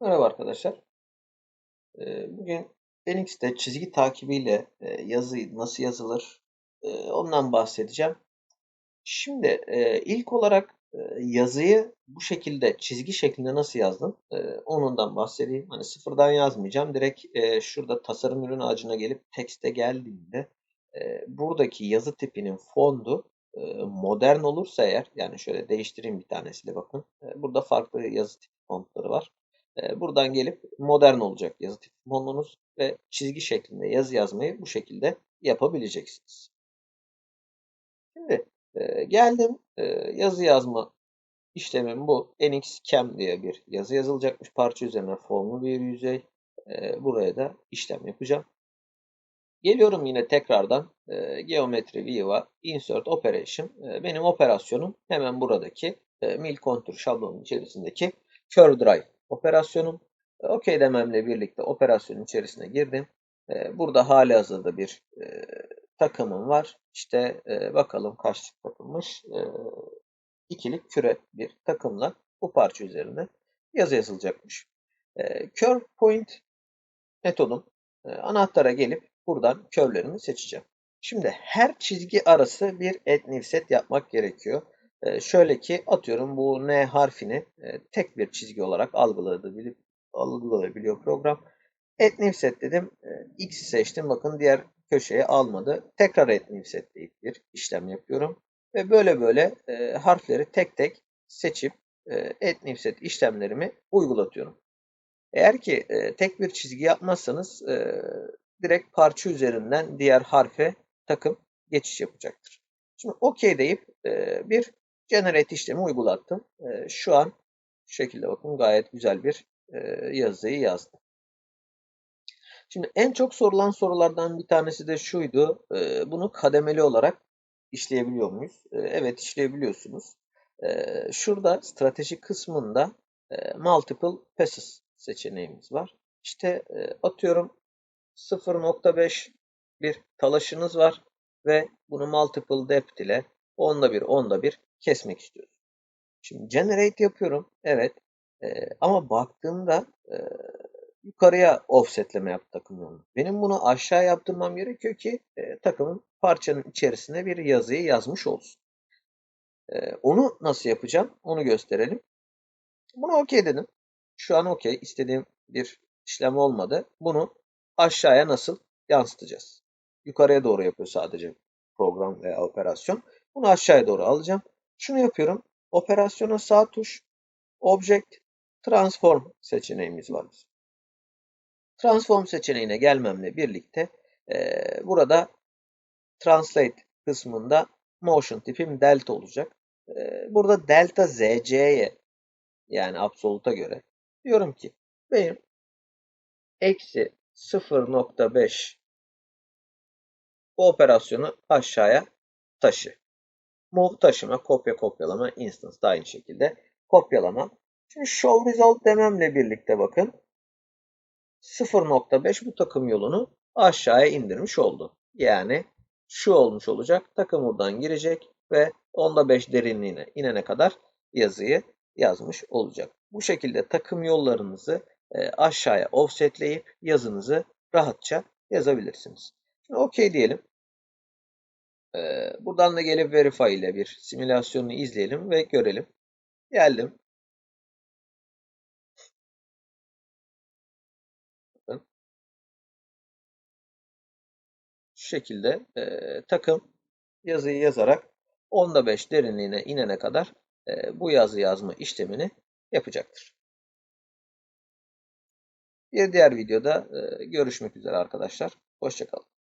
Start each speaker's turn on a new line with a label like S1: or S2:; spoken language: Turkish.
S1: Merhaba arkadaşlar. Ee, Bugün Linux'te çizgi takibiyle e, yazı nasıl yazılır e, ondan bahsedeceğim. Şimdi e, ilk olarak yazıyı bu şekilde çizgi şeklinde nasıl yazdım onundan bahsedeyim. Hani sıfırdan yazmayacağım. Direkt şurada tasarım ürün ağacına gelip tekste geldiğinde buradaki yazı tipinin fondu modern olursa eğer yani şöyle değiştireyim bir tanesiyle bakın. Burada farklı yazı tipi fontları var. Ee, buradan gelip modern olacak yazı tipi fonunuz ve çizgi şeklinde yazı yazmayı bu şekilde yapabileceksiniz. Şimdi e, geldim e, yazı yazma işlemim bu. NXCam diye bir yazı yazılacakmış. Parça üzerine formlu bir yüzey. E, buraya da işlem yapacağım. Geliyorum yine tekrardan e, Geometry View'a Insert Operation. E, benim operasyonum hemen buradaki e, Mil Contour şablonun içerisindeki Curve Drive operasyonum. E, OK dememle birlikte operasyonun içerisine girdim. E, burada hali hazırda bir e, takımım var. İşte bakalım kaçlık takılmış. İkilik küre bir takımla bu parça üzerine yazı yazılacakmış. Curve point metodum anahtara gelip buradan curve'lerimi seçeceğim. Şimdi her çizgi arası bir add set yapmak gerekiyor. Ee, şöyle ki atıyorum bu N harfini e, tek bir çizgi olarak algılayabiliyor, program. Set dedim. E, X'i seçtim. Bakın diğer köşeye almadı. Tekrar set deyip bir işlem yapıyorum. Ve böyle böyle e, harfleri tek tek seçip e, set işlemlerimi uygulatıyorum. Eğer ki e, tek bir çizgi yapmazsanız e, direkt parça üzerinden diğer harfe takım geçiş yapacaktır. Şimdi OK deyip e, bir generate işlemi uygulattım. E, şu an şu şekilde bakın gayet güzel bir e, yazıyı yazdım. Şimdi en çok sorulan sorulardan bir tanesi de şuydu. E, bunu kademeli olarak işleyebiliyor muyuz? E, evet işleyebiliyorsunuz. E, şurada strateji kısmında e, multiple passes seçeneğimiz var. İşte e, atıyorum 0.5 bir talaşınız var ve bunu multiple depth ile onda bir onda bir kesmek istiyoruz. Şimdi generate yapıyorum. Evet. E, ama baktığımda e, yukarıya offsetleme yaptı takım yolunu. Benim bunu aşağı yaptırmam gerekiyor ki e, takımın parçanın içerisine bir yazıyı yazmış olsun. E, onu nasıl yapacağım? Onu gösterelim. Bunu okey dedim. Şu an okey. İstediğim bir işlem olmadı. Bunu aşağıya nasıl yansıtacağız? Yukarıya doğru yapıyor sadece program veya operasyon. Bunu aşağıya doğru alacağım. Şunu yapıyorum. Operasyona sağ tuş, Object, Transform seçeneğimiz var. Transform seçeneğine gelmemle birlikte e, burada Translate kısmında motion tipim delta olacak. E, burada delta zc'ye yani absoluta göre diyorum ki benim eksi 0.5 bu operasyonu aşağıya taşı. Move taşıma, kopya kopyalama, instance da aynı şekilde kopyalama. Şimdi show result dememle birlikte bakın 0.5 bu takım yolunu aşağıya indirmiş oldu. Yani şu olmuş olacak. Takım buradan girecek ve onda 5 derinliğine inene kadar yazıyı yazmış olacak. Bu şekilde takım yollarınızı e, aşağıya offsetleyip yazınızı rahatça yazabilirsiniz. Şimdi OK diyelim. Ee, buradan da gelip Verify ile bir simülasyonu izleyelim ve görelim. Geldim. Şu şekilde e, takım yazıyı yazarak 10'da 5 derinliğine inene kadar e, bu yazı yazma işlemini yapacaktır. Bir diğer videoda e, görüşmek üzere arkadaşlar. Hoşçakalın.